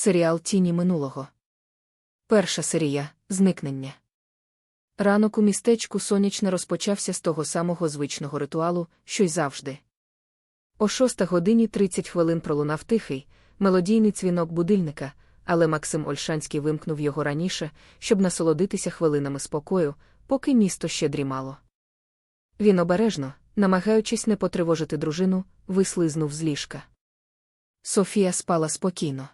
Серіал Тіні минулого. Перша серія Зникнення. Ранок у містечку сонячне розпочався з того самого звичного ритуалу, що й завжди. О 6 годині 30 хвилин пролунав тихий, мелодійний дзвінок будильника, але Максим Ольшанський вимкнув його раніше, щоб насолодитися хвилинами спокою, поки місто ще дрімало. Він обережно, намагаючись не потривожити дружину, вислизнув з ліжка. Софія спала спокійно.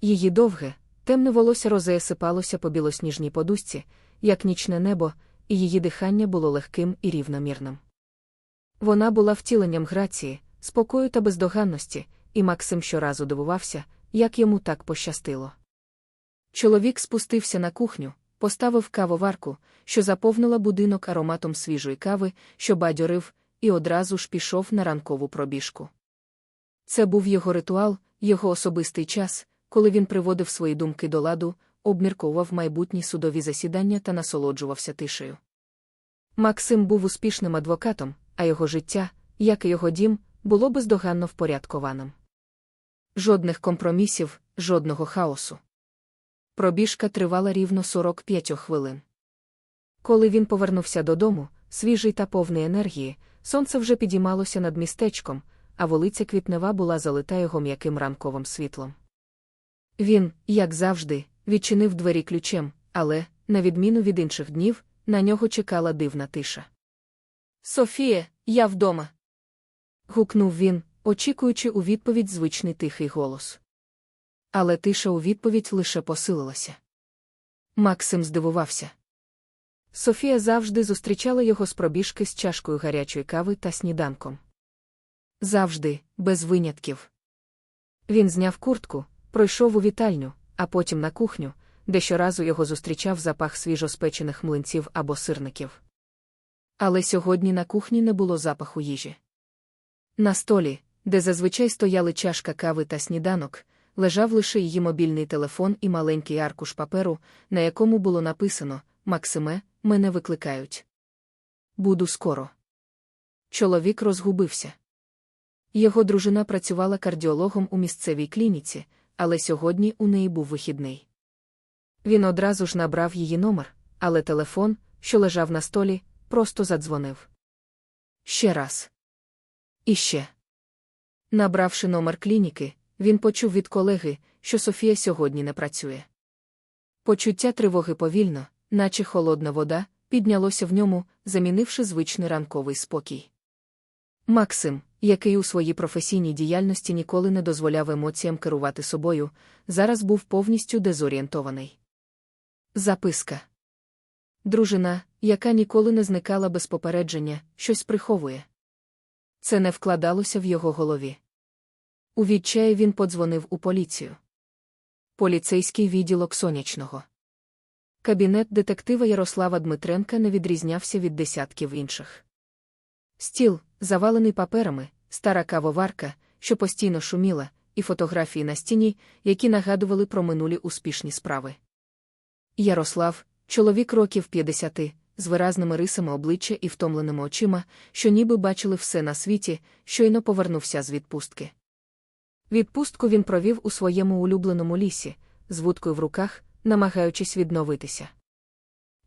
Її довге, темне волосся розея сипалося по білосніжній подушці, як нічне небо, і її дихання було легким і рівномірним. Вона була втіленням грації, спокою та бездоганності, і Максим щоразу дивувався, як йому так пощастило. Чоловік спустився на кухню, поставив кавоварку, що заповнила будинок ароматом свіжої кави, що бадьорив, і одразу ж пішов на ранкову пробіжку. Це був його ритуал, його особистий час, коли він приводив свої думки до ладу, обмірковував майбутні судові засідання та насолоджувався тишею. Максим був успішним адвокатом, а його життя, як і його дім, було бездоганно впорядкованим. Жодних компромісів, жодного хаосу. Пробіжка тривала рівно 45 хвилин. Коли він повернувся додому, свіжий та повний енергії, сонце вже підіймалося над містечком, а вулиця Квітнева була залита його м'яким ранковим світлом. Він, як завжди, відчинив двері ключем, але, на відміну від інших днів, на нього чекала дивна тиша. Софіє, я вдома. гукнув він, очікуючи у відповідь звичний тихий голос. Але тиша у відповідь лише посилилася. Максим здивувався. Софія завжди зустрічала його з пробіжки з чашкою гарячої кави та сніданком. Завжди, без винятків. Він зняв куртку, пройшов у вітальню, а потім на кухню, де щоразу його зустрічав запах свіжоспечених млинців або сирників. Але сьогодні на кухні не було запаху їжі. На столі, де зазвичай стояли чашка кави та сніданок, лежав лише її мобільний телефон і маленький аркуш паперу, на якому було написано Максиме, мене викликають. Буду скоро. Чоловік розгубився. Його дружина працювала кардіологом у місцевій клініці, але сьогодні у неї був вихідний. Він одразу ж набрав її номер, але телефон, що лежав на столі, просто задзвонив. Ще раз. І ще. Набравши номер клініки, він почув від колеги, що Софія сьогодні не працює. Почуття тривоги повільно, наче холодна вода, піднялося в ньому, замінивши звичний ранковий спокій. Максим, який у своїй професійній діяльності ніколи не дозволяв емоціям керувати собою, зараз був повністю дезорієнтований. Записка Дружина, яка ніколи не зникала без попередження, щось приховує. Це не вкладалося в його голові. У відчаї він подзвонив у поліцію. Поліцейський відділок сонячного. Кабінет детектива Ярослава Дмитренка не відрізнявся від десятків інших. Стіл, завалений паперами, стара кавоварка, що постійно шуміла, і фотографії на стіні, які нагадували про минулі успішні справи. Ярослав, чоловік років 50, з виразними рисами обличчя і втомленими очима, що ніби бачили все на світі, щойно повернувся з відпустки. Відпустку він провів у своєму улюбленому лісі, з вудкою в руках, намагаючись відновитися.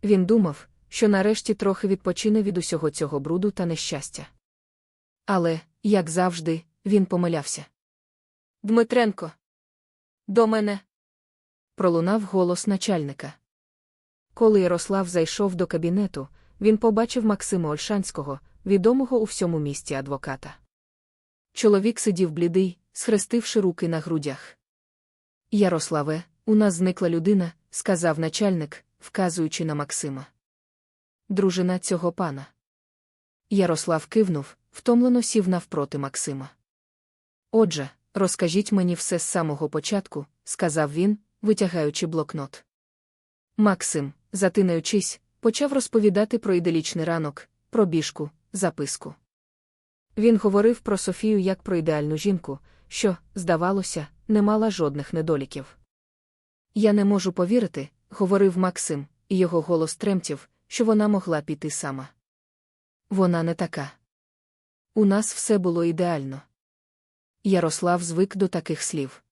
Він думав, що нарешті трохи відпочине від усього цього бруду та нещастя. Але, як завжди, він помилявся. Дмитренко. До мене. пролунав голос начальника. Коли Ярослав зайшов до кабінету, він побачив Максима Ольшанського, відомого у всьому місті адвоката. Чоловік сидів блідий, схрестивши руки на грудях. Ярославе, у нас зникла людина, сказав начальник, вказуючи на Максима. Дружина цього пана. Ярослав кивнув, втомлено сів навпроти Максима. Отже, розкажіть мені все з самого початку, сказав він, витягаючи блокнот. Максим, затинаючись, почав розповідати про іделічний ранок, про біжку, записку. Він говорив про Софію як про ідеальну жінку, що, здавалося, не мала жодних недоліків. Я не можу повірити, говорив Максим, і його голос тремтів, що вона могла піти сама. Вона не така. У нас все було ідеально. Ярослав звик до таких слів.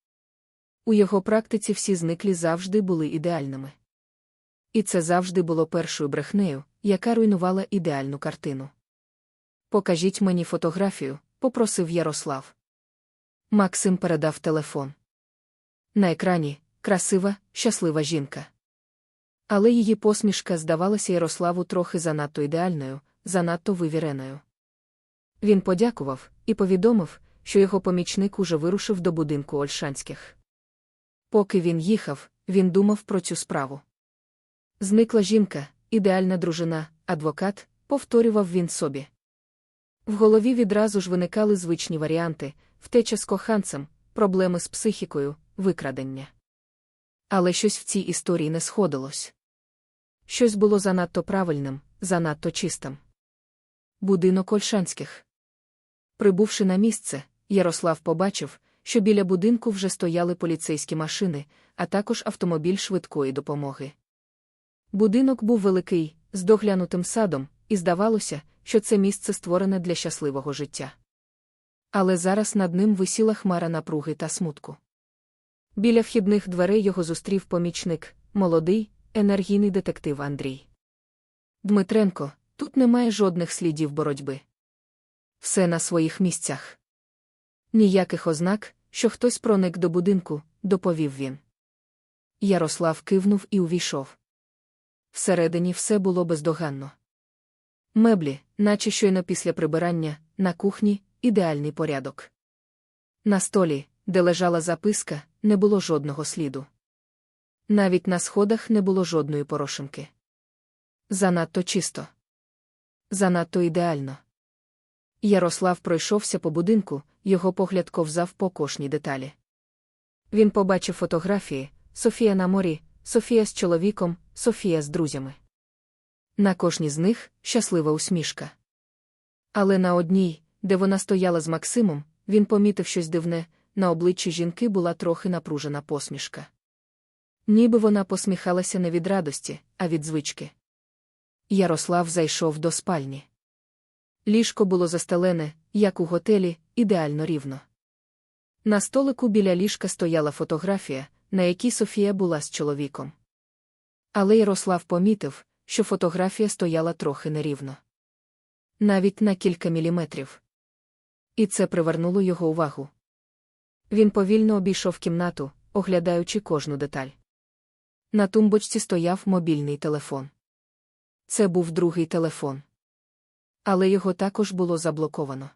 У його практиці всі зниклі завжди були ідеальними. І це завжди було першою брехнею, яка руйнувала ідеальну картину. Покажіть мені фотографію, попросив Ярослав. Максим передав телефон. На екрані красива, щаслива жінка. Але її посмішка здавалася Ярославу трохи занадто ідеальною, занадто вивіреною. Він подякував і повідомив, що його помічник уже вирушив до будинку Ольшанських. Поки він їхав, він думав про цю справу. Зникла жінка, ідеальна дружина, адвокат, повторював він собі. В голові відразу ж виникали звичні варіанти втеча з коханцем, проблеми з психікою, викрадення. Але щось в цій історії не сходилось. Щось було занадто правильним, занадто чистим. Будинок Ольшанських. Прибувши на місце, Ярослав побачив, що біля будинку вже стояли поліцейські машини, а також автомобіль швидкої допомоги. Будинок був великий, з доглянутим садом, і здавалося, що це місце створене для щасливого життя. Але зараз над ним висіла хмара напруги та смутку. Біля вхідних дверей його зустрів помічник, молодий, енергійний детектив Андрій. Дмитренко, тут немає жодних слідів боротьби. Все на своїх місцях. Ніяких ознак, що хтось проник до будинку, доповів він. Ярослав кивнув і увійшов. Всередині все було бездоганно. Меблі, наче щойно після прибирання, на кухні ідеальний порядок. На столі, де лежала записка, не було жодного сліду. Навіть на сходах не було жодної порошинки. Занадто чисто. Занадто ідеально. Ярослав пройшовся по будинку, його погляд ковзав по кожній деталі. Він побачив фотографії Софія на морі, Софія з чоловіком, Софія з друзями. На кожній з них щаслива усмішка. Але на одній, де вона стояла з Максимом, він помітив щось дивне, на обличчі жінки була трохи напружена посмішка. Ніби вона посміхалася не від радості, а від звички. Ярослав зайшов до спальні. Ліжко було застелене, як у готелі, ідеально рівно. На столику біля ліжка стояла фотографія, на якій Софія була з чоловіком. Але Ярослав помітив, що фотографія стояла трохи нерівно. Навіть на кілька міліметрів. І це привернуло його увагу. Він повільно обійшов кімнату, оглядаючи кожну деталь. На тумбочці стояв мобільний телефон. Це був другий телефон. Але його також було заблоковано.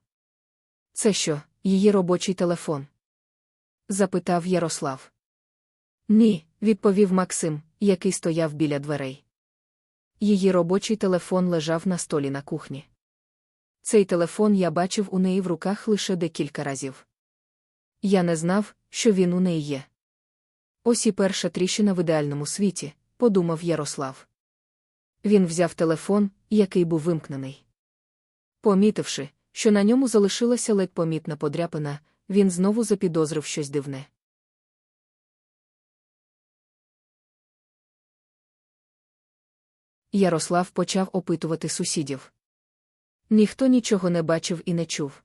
Це що, її робочий телефон? запитав Ярослав. Ні, відповів Максим, який стояв біля дверей. Її робочий телефон лежав на столі на кухні. Цей телефон я бачив у неї в руках лише декілька разів. Я не знав, що він у неї є. Ось і перша тріщина в ідеальному світі, подумав Ярослав. Він взяв телефон, який був вимкнений. Помітивши, що на ньому залишилася ледь помітна подряпина, він знову запідозрив щось дивне. Ярослав почав опитувати сусідів. Ніхто нічого не бачив і не чув.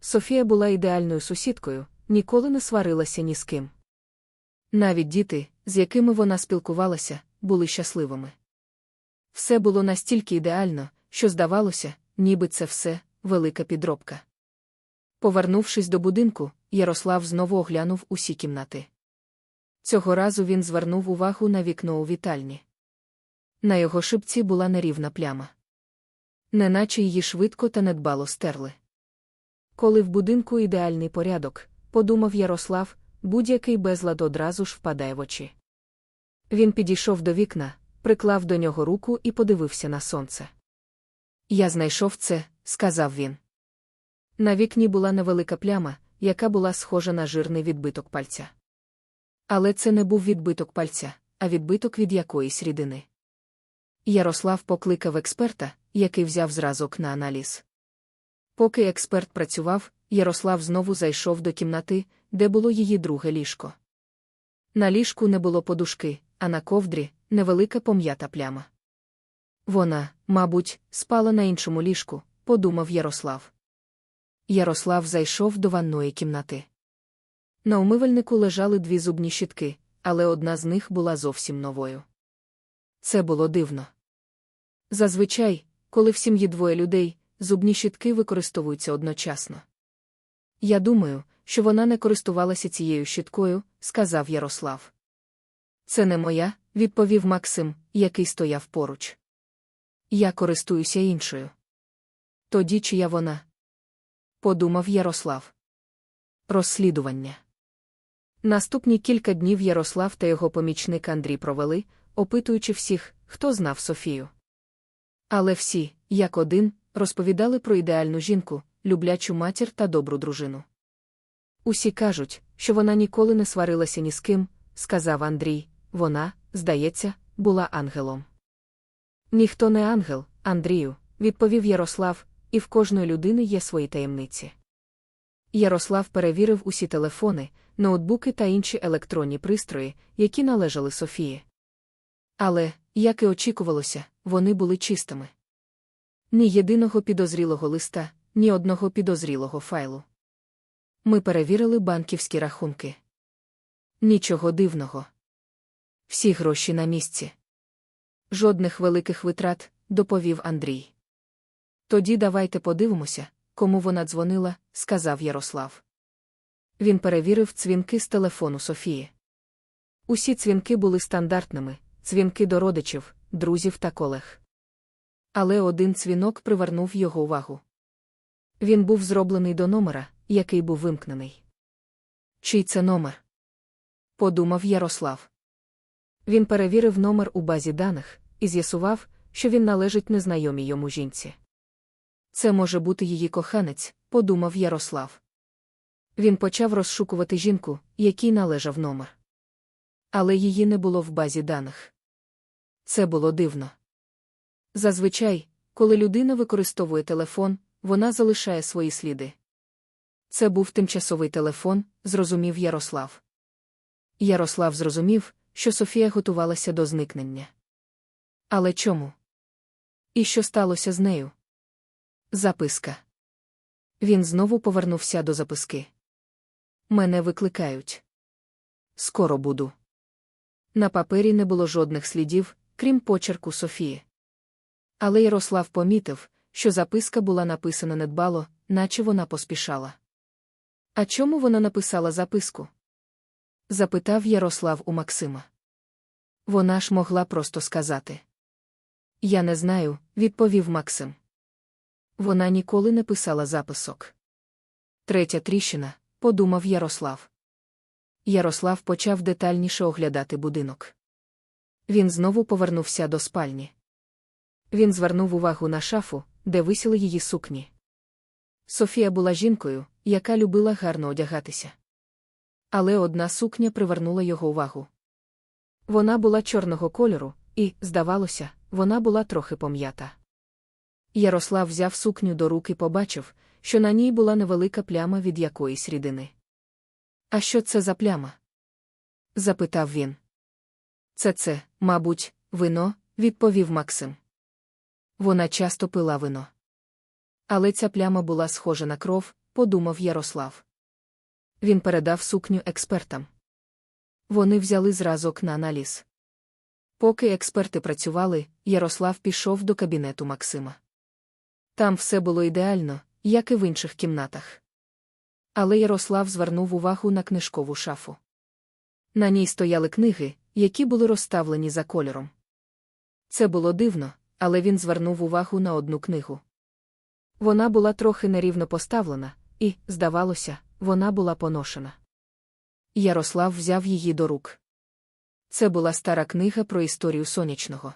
Софія була ідеальною сусідкою, ніколи не сварилася ні з ким. Навіть діти, з якими вона спілкувалася, були щасливими. Все було настільки ідеально, що здавалося, ніби це все велика підробка. Повернувшись до будинку, Ярослав знову оглянув усі кімнати. Цього разу він звернув увагу на вікно у вітальні. На його шипці була нерівна пляма. Неначе її швидко та недбало стерли. Коли в будинку ідеальний порядок, подумав Ярослав, будь-який безлад одразу ж впадає в очі. Він підійшов до вікна, приклав до нього руку і подивився на сонце. Я знайшов це, сказав він. На вікні була невелика пляма, яка була схожа на жирний відбиток пальця. Але це не був відбиток пальця, а відбиток від якоїсь рідини. Ярослав покликав експерта, який взяв зразок на аналіз. Поки експерт працював, Ярослав знову зайшов до кімнати, де було її друге ліжко. На ліжку не було подушки, а на ковдрі невелика пом'ята пляма. Вона, мабуть, спала на іншому ліжку, подумав Ярослав. Ярослав зайшов до ванної кімнати. На умивальнику лежали дві зубні щітки, але одна з них була зовсім новою. Це було дивно. Зазвичай, коли в сім'ї двоє людей, зубні щітки використовуються одночасно. Я думаю, що вона не користувалася цією щіткою, сказав Ярослав. Це не моя, відповів Максим, який стояв поруч. Я користуюся іншою. Тоді чия вона? Подумав Ярослав. Розслідування. Наступні кілька днів Ярослав та його помічник Андрій провели, опитуючи всіх, хто знав Софію. Але всі, як один, розповідали про ідеальну жінку, люблячу матір та добру дружину. Усі кажуть, що вона ніколи не сварилася ні з ким, сказав Андрій, вона, здається, була ангелом. Ніхто не ангел, Андрію, відповів Ярослав, і в кожної людини є свої таємниці. Ярослав перевірив усі телефони, ноутбуки та інші електронні пристрої, які належали Софії. Але, як і очікувалося, вони були чистими. Ні єдиного підозрілого листа, ні одного підозрілого файлу. Ми перевірили банківські рахунки. Нічого дивного. Всі гроші на місці. Жодних великих витрат, доповів Андрій. Тоді давайте подивимося, кому вона дзвонила, сказав Ярослав. Він перевірив дзвінки з телефону Софії. Усі дзвінки були стандартними, дзвінки до родичів, друзів та колег. Але один дзвінок привернув його увагу. Він був зроблений до номера, який був вимкнений. Чий це номер? Подумав Ярослав. Він перевірив номер у базі даних і з'ясував, що він належить незнайомій йому жінці. Це може бути її коханець, подумав Ярослав. Він почав розшукувати жінку, якій належав номер. Але її не було в базі даних. Це було дивно. Зазвичай, коли людина використовує телефон, вона залишає свої сліди. Це був тимчасовий телефон, зрозумів Ярослав. Ярослав зрозумів, що Софія готувалася до зникнення. Але чому? І що сталося з нею? Записка. Він знову повернувся до записки. Мене викликають. Скоро буду. На папері не було жодних слідів, крім почерку Софії. Але Ярослав помітив, що записка була написана недбало, наче вона поспішала. А чому вона написала записку? Запитав Ярослав у Максима. Вона ж могла просто сказати. Я не знаю, відповів Максим. Вона ніколи не писала записок. Третя тріщина, подумав Ярослав. Ярослав почав детальніше оглядати будинок. Він знову повернувся до спальні. Він звернув увагу на шафу, де висіли її сукні. Софія була жінкою, яка любила гарно одягатися. Але одна сукня привернула його увагу. Вона була чорного кольору, і, здавалося, вона була трохи пом'ята. Ярослав взяв сукню до рук і побачив, що на ній була невелика пляма від якоїсь рідини. А що це за пляма? запитав він. Це це, мабуть, вино, відповів Максим. Вона часто пила вино. Але ця пляма була схожа на кров, подумав Ярослав. Він передав сукню експертам. Вони взяли зразок на аналіз. Поки експерти працювали, Ярослав пішов до кабінету Максима. Там все було ідеально, як і в інших кімнатах. Але Ярослав звернув увагу на книжкову шафу. На ній стояли книги, які були розставлені за кольором. Це було дивно, але він звернув увагу на одну книгу. Вона була трохи нерівно поставлена, і, здавалося, вона була поношена. Ярослав взяв її до рук. Це була стара книга про історію сонячного.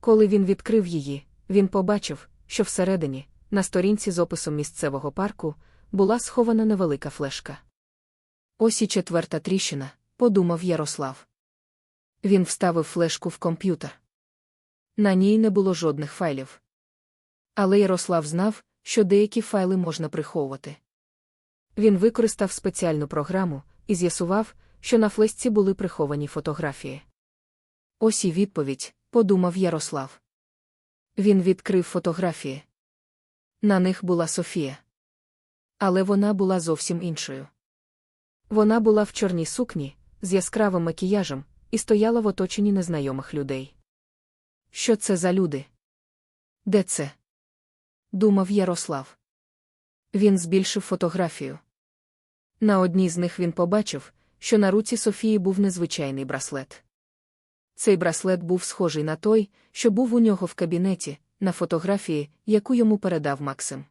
Коли він відкрив її, він побачив, що всередині, на сторінці з описом місцевого парку, була схована невелика флешка. Ось і четверта тріщина, подумав Ярослав. Він вставив флешку в комп'ютер. На ній не було жодних файлів. Але Ярослав знав, що деякі файли можна приховувати. Він використав спеціальну програму і з'ясував, що на флесці були приховані фотографії. Ось і відповідь, подумав Ярослав. Він відкрив фотографії. На них була Софія. Але вона була зовсім іншою. Вона була в чорній сукні, з яскравим макіяжем, і стояла в оточенні незнайомих людей. Що це за люди? Де це? думав Ярослав. Він збільшив фотографію. На одній з них він побачив, що на руці Софії був незвичайний браслет. Цей браслет був схожий на той, що був у нього в кабінеті, на фотографії, яку йому передав Максим.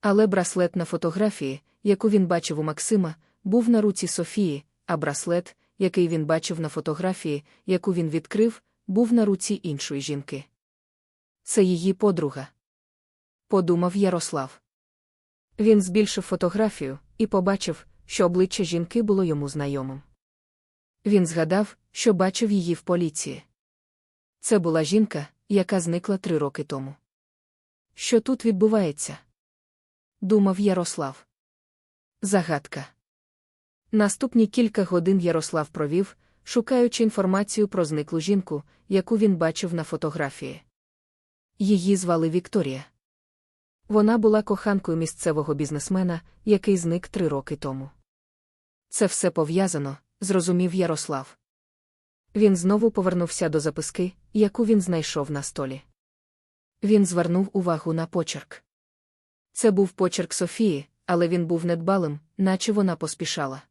Але браслет на фотографії, яку він бачив у Максима, був на руці Софії, а браслет, який він бачив на фотографії, яку він відкрив, був на руці іншої жінки. Це її подруга. Подумав Ярослав. Він збільшив фотографію і побачив, що обличчя жінки було йому знайомим. Він згадав, що бачив її в поліції. Це була жінка, яка зникла три роки тому. Що тут відбувається? Думав Ярослав. Загадка. Наступні кілька годин Ярослав провів, шукаючи інформацію про зниклу жінку, яку він бачив на фотографії. Її звали Вікторія. Вона була коханкою місцевого бізнесмена, який зник три роки тому. Це все пов'язано, зрозумів Ярослав. Він знову повернувся до записки, яку він знайшов на столі. Він звернув увагу на почерк. Це був почерк Софії, але він був недбалим, наче вона поспішала.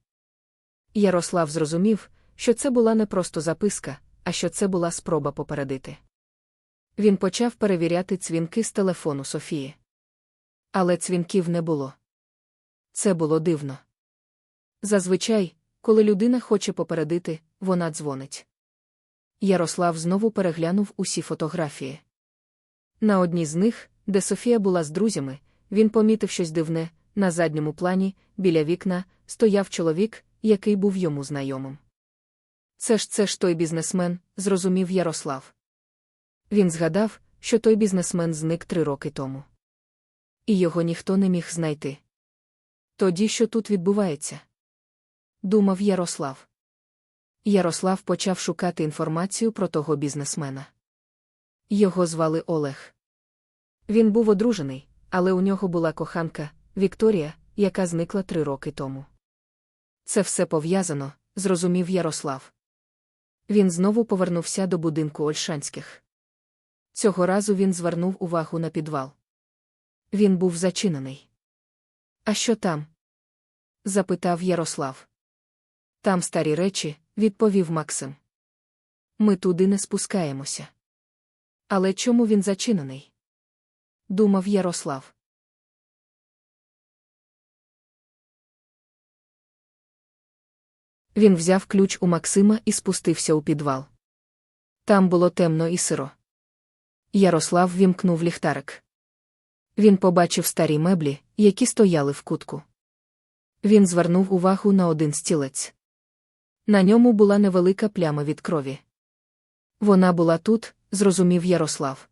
Ярослав зрозумів, що це була не просто записка, а що це була спроба попередити. Він почав перевіряти цвінки з телефону Софії. Але цвінків не було. Це було дивно. Зазвичай, коли людина хоче попередити, вона дзвонить. Ярослав знову переглянув усі фотографії. На одній з них, де Софія була з друзями, він помітив щось дивне, на задньому плані, біля вікна, стояв чоловік, який був йому знайомим. Це ж це ж той бізнесмен, зрозумів Ярослав. Він згадав, що той бізнесмен зник три роки тому. І його ніхто не міг знайти. Тоді що тут відбувається? Думав Ярослав. Ярослав почав шукати інформацію про того бізнесмена. Його звали Олег. Він був одружений, але у нього була коханка Вікторія, яка зникла три роки тому. Це все пов'язано, зрозумів Ярослав. Він знову повернувся до будинку Ольшанських. Цього разу він звернув увагу на підвал. Він був зачинений. А що там? запитав Ярослав. Там старі речі, відповів Максим. Ми туди не спускаємося. Але чому він зачинений? Думав Ярослав. Він взяв ключ у Максима і спустився у підвал. Там було темно і сиро. Ярослав вімкнув ліхтарик. Він побачив старі меблі, які стояли в кутку. Він звернув увагу на один стілець. На ньому була невелика пляма від крові. Вона була тут, зрозумів Ярослав.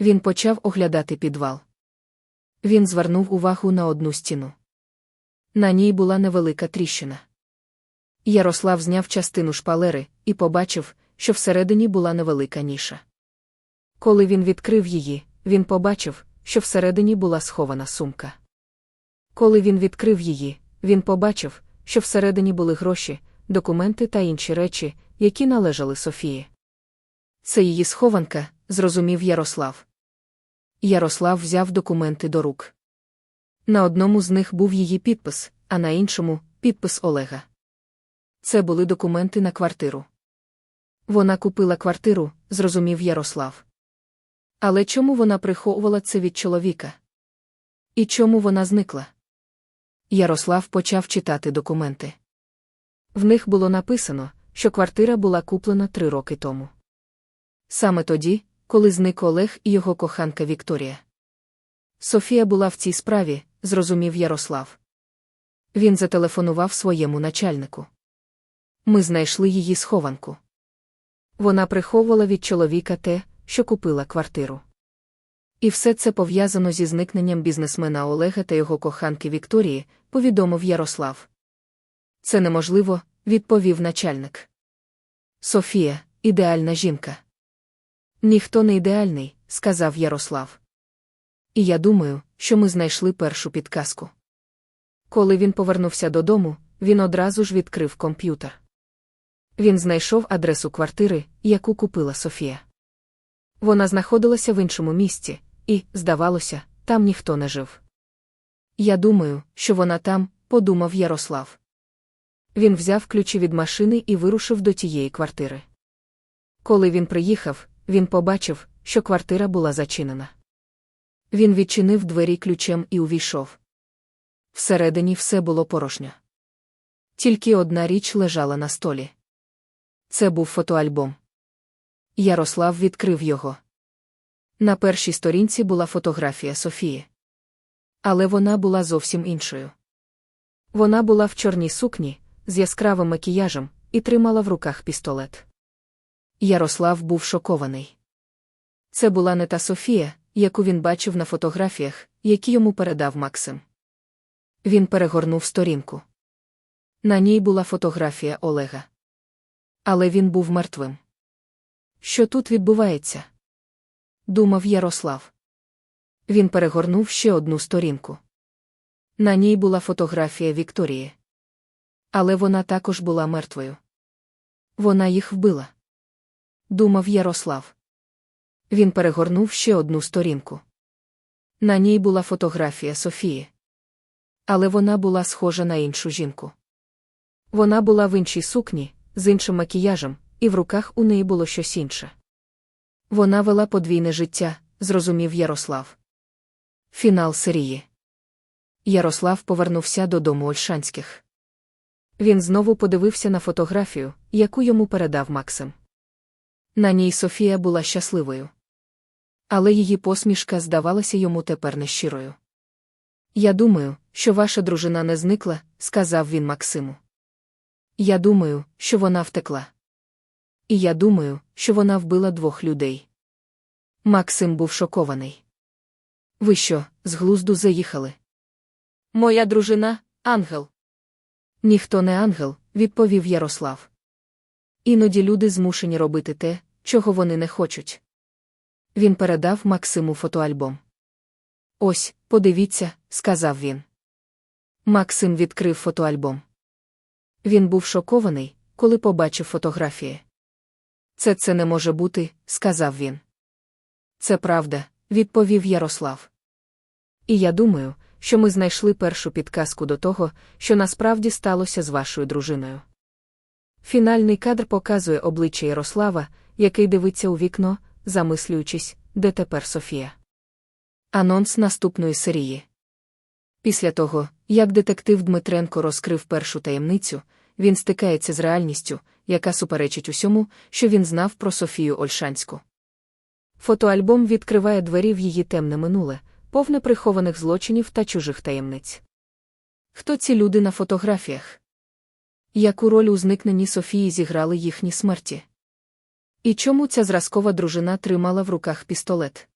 Він почав оглядати підвал. Він звернув увагу на одну стіну. На ній була невелика тріщина. Ярослав зняв частину шпалери і побачив, що всередині була невелика ніша. Коли він відкрив її, він побачив, що всередині була схована сумка. Коли він відкрив її, він побачив, що всередині були гроші, документи та інші речі, які належали Софії. Це її схованка, зрозумів Ярослав. Ярослав взяв документи до рук. На одному з них був її підпис, а на іншому підпис Олега. Це були документи на квартиру. Вона купила квартиру, зрозумів Ярослав. Але чому вона приховувала це від чоловіка? І чому вона зникла? Ярослав почав читати документи. В них було написано, що квартира була куплена три роки тому. Саме тоді, коли зник Олег і його коханка Вікторія. Софія була в цій справі, зрозумів Ярослав. Він зателефонував своєму начальнику. Ми знайшли її схованку. Вона приховувала від чоловіка те, що купила квартиру. І все це пов'язано зі зникненням бізнесмена Олега та його коханки Вікторії, повідомив Ярослав. Це неможливо, відповів начальник. Софія ідеальна жінка. Ніхто не ідеальний, сказав Ярослав. І я думаю, що ми знайшли першу підказку. Коли він повернувся додому, він одразу ж відкрив комп'ютер. Він знайшов адресу квартири, яку купила Софія. Вона знаходилася в іншому місці, і, здавалося, там ніхто не жив. Я думаю, що вона там, подумав Ярослав. Він взяв ключі від машини і вирушив до тієї квартири. Коли він приїхав, він побачив, що квартира була зачинена. Він відчинив двері ключем і увійшов. Всередині все було порожньо. Тільки одна річ лежала на столі. Це був фотоальбом. Ярослав відкрив його. На першій сторінці була фотографія Софії. Але вона була зовсім іншою. Вона була в чорній сукні, з яскравим макіяжем, і тримала в руках пістолет. Ярослав був шокований. Це була не та Софія, яку він бачив на фотографіях, які йому передав Максим. Він перегорнув сторінку. На ній була фотографія Олега. Але він був мертвим. Що тут відбувається? Думав Ярослав. Він перегорнув ще одну сторінку. На ній була фотографія Вікторії. Але вона також була мертвою. Вона їх вбила. Думав Ярослав. Він перегорнув ще одну сторінку. На ній була фотографія Софії. Але вона була схожа на іншу жінку. Вона була в іншій сукні, з іншим макіяжем, і в руках у неї було щось інше. Вона вела подвійне життя, зрозумів Ярослав. Фінал серії. Ярослав повернувся додому Ольшанських. Він знову подивився на фотографію, яку йому передав Максим. На ній Софія була щасливою. Але її посмішка здавалася йому тепер нещирою. Я думаю, що ваша дружина не зникла, сказав він Максиму. Я думаю, що вона втекла. І я думаю, що вона вбила двох людей. Максим був шокований. Ви що, з глузду заїхали? Моя дружина ангел. Ніхто не ангел, відповів Ярослав. Іноді люди змушені робити те, чого вони не хочуть. Він передав Максиму фотоальбом. Ось, подивіться, сказав він. Максим відкрив фотоальбом. Він був шокований, коли побачив фотографії. Це це не може бути, сказав він. Це правда, відповів Ярослав. І я думаю, що ми знайшли першу підказку до того, що насправді сталося з вашою дружиною. Фінальний кадр показує обличчя Ярослава, який дивиться у вікно, замислюючись, де тепер Софія. Анонс наступної серії. Після того, як детектив Дмитренко розкрив першу таємницю, він стикається з реальністю, яка суперечить усьому, що він знав про Софію Ольшанську. Фотоальбом відкриває двері в її темне минуле, повне прихованих злочинів та чужих таємниць. Хто ці люди на фотографіях? Яку роль у зникненні Софії зіграли їхні смерті? І чому ця зразкова дружина тримала в руках пістолет?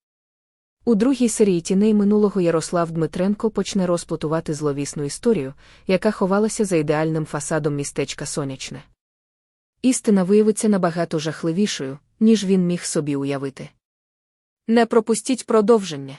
У другій серії тіней минулого Ярослав Дмитренко почне розплутувати зловісну історію, яка ховалася за ідеальним фасадом містечка Сонячне. Істина виявиться набагато жахливішою, ніж він міг собі уявити. Не пропустіть продовження.